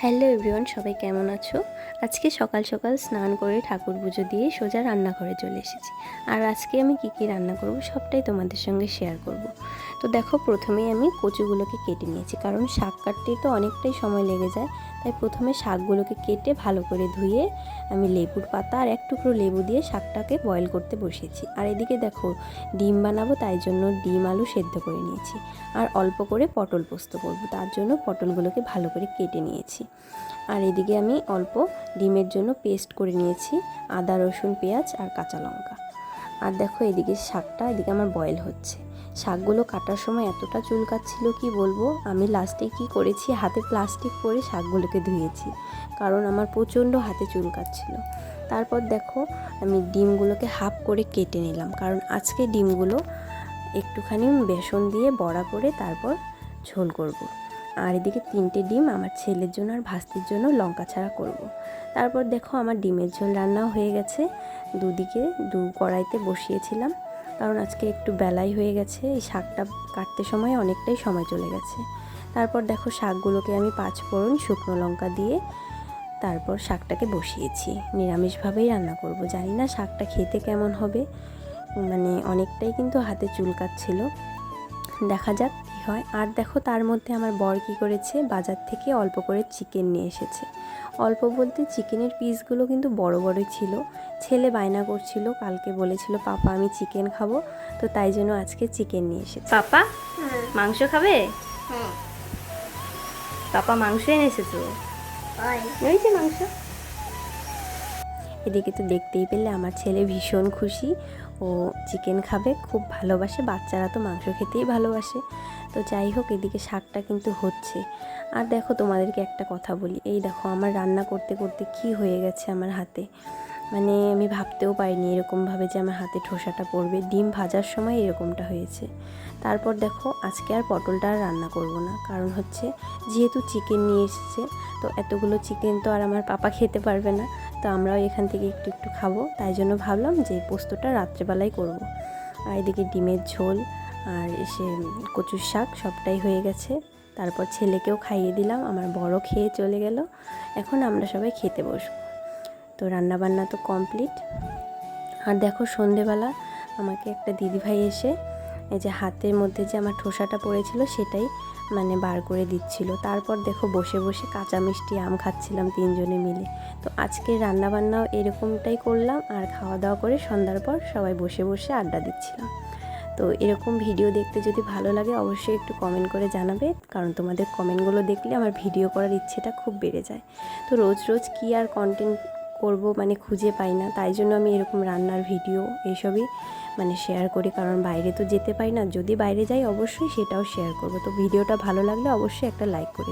Hello everyone, সবাই কেমন আছো? আজকে সকাল সকাল স্নান করে ঠাকুর পুজো দিয়ে সোজা রান্নাঘরে চলে এসেছি। আর আজকে আমি কি কি রান্না করব সবটাই তোমাদের সঙ্গে শেয়ার করব। তো দেখো প্রথমেই আমি কচুগুলোকে কেটে নিয়েছি, কারণ শাক কাটতেই তো অনেকটাই সময় লেগে যায়। তাই প্রথমে শাকগুলোকে কেটে ভালো করে ধুয়ে আমি লেবুর পাতা আর এক টুকরো লেবু দিয়ে শাকটাকে বয়েল করতে বসিয়েছি। আর এদিকে দেখো ডিম বানাবো, তাই জন্য ডিম আলু সেদ্ধ করে নিয়েছি। আর অল্প করে পটল পোস্ত করব, তার জন্য পটলগুলোকে ভালো করে কেটে নিয়েছি। আর এদিকে আমি অল্প ডিমের জন্য পেস্ট করে নিয়েছি, আদা, রসুন, পেঁয়াজ আর কাঁচা লঙ্কা। আর দেখো এদিকে শাকটা, এদিকে আমার বয়েল হচ্ছে। শাকগুলো কাটার সময় এতটা চুলকাচ্ছিল কি বলব? আমি লাস্টে কি করেছি? হাতে প্লাস্টিক পরে শাকগুলোকে ধুয়েছি, কারণ আমার প্রচণ্ড হাতে চুলকাচ্ছিল তারপর দেখো, আমি ডিমগুলোকে হাফ করে কেটে নিলাম, কারণ আজকে ডিমগুলো একটুখানি বেসন দিয়ে বড়া করে তারপর ঝোল করব। আর এদিকে তিনটে ডিম আমার ছেলের জন্য আর ভাস্তির জন্য লঙ্কা ছাড়া করব। তারপর দেখো আমার ডিমের ঝোল রান্নাও হয়ে গেছে। দুদিকে দু কড়াইতে বসিয়েছিলাম, কারণ আজকে একটু বেলাই হয়ে গেছে, এই শাকটা কাটতে সময় অনেকটাই সময় চলে গেছে। তারপর দেখো শাকগুলোকে আমি পাঁচ ফোড়ন শুকনো লঙ্কা দিয়ে তারপর শাকটাকে বসিয়েছি। নিরামিষভাবেই রান্না করব। জানি না শাকটা খেতে কেমন হবে। মানে অনেকটাই কিন্তু হাতে চুলকাচ্ছিল। দেখা যাক হয়। আর দেখো তার মধ্যে আমার বর কী করেছে? বাজার থেকে অল্প করে চিকেন নিয়ে এসেছে। অল্প বলতে চিকেনের পিসগুলো কিন্তু বড় বড়ই ছিল। ছেলে বায়না করছিল কালকে বলেছিল পাপা আমি চিকেন খাব। তো তাই জন্য আজকে চিকেন নিয়ে এসেছে। পাপা মাংস খাবে? পাপা মাংস এনেছে তো ওই। যে মাংস। এদিকে তো দেখতেই পেলে আমার ছেলে ভীষণ খুশি। ও চিকেন খাবে, খুব ভালোবাসে। বাচ্চারা তো মাংস খেতেই ভালোবাসে। তো যাই হোক, এদিকে শাকটা কিন্তু হচ্ছে। আর দেখো, তোমাদেরকে একটা কথা বলি। এই দেখো, আমার রান্না করতে করতে কি হয়ে গেছে আমার হাতে? মানে আমি ভাবতেও পারিনি এরকমভাবে যে আমার হাতে ঠোসাটা পড়বে। ডিম ভাজার সময় এরকমটা হয়েছে। তারপর দেখো, আজকে আর পটলটা আর রান্না করব না। কারণ হচ্ছে, যেহেতু চিকেন নিয়ে এসেছে, তো এতগুলো চিকেন তো আর আমার পাপা খেতে পারবে না। তো আমরাও এখান থেকে একটু একটু খাব। তাই জন্য ভাবলাম যে পোস্তটা রাত্রেবেলায় করব। আর এদিকে ডিমের ঝোল আর এসে কচুর শাক সবটাই হয়ে গেছে। তারপর ছেলেকেও খাইয়ে দিলাম, আমার বড় খেয়ে চলে গেল। এখন আমরা সবাই খেতে বসবো। তো রান্নাবান্না তো কমপ্লিট। আর দেখো সন্ধেবেলা আমাকে একটা দিদিভাই এসে এই যে হাতের মধ্যে যে আমার ঠোসাটা পড়েছিল সেটাই মানে বার করে দিচ্ছিল। তারপর দেখো বসে বসে কাঁচা মিষ্টি আম খাচ্ছিলাম তিনজনে মিলে। তো আজকে রান্নাবান্নাও এরকমটাই করলাম আর খাওয়া দাওয়া করে সন্ধ্যার পর সবাই বসে বসে আড্ডা দিচ্ছিলাম। তো এরকম ভিডিও দেখতে যদি ভালো লাগে অবশ্যই একটু কমেন্ট করে জানাবে, কারণ তোমাদের কমেন্টগুলো দেখলে আমার ভিডিও করার ইচ্ছেটা খুব বেড়ে যায়। তো রোজ রোজ কী আর কন্টেন্ট করব মানে খুঁজে পাই না। তাই জন্য আমি এরকম রান্নার ভিডিও এইসবই মানে শেয়ার করি। কারণ বাইরে তো যেতে পাই না। যদি বাইরে যাই অবশ্যই সেটাও শেয়ার করব। তো ভিডিওটা ভালো লাগলে অবশ্যই একটা লাইক করে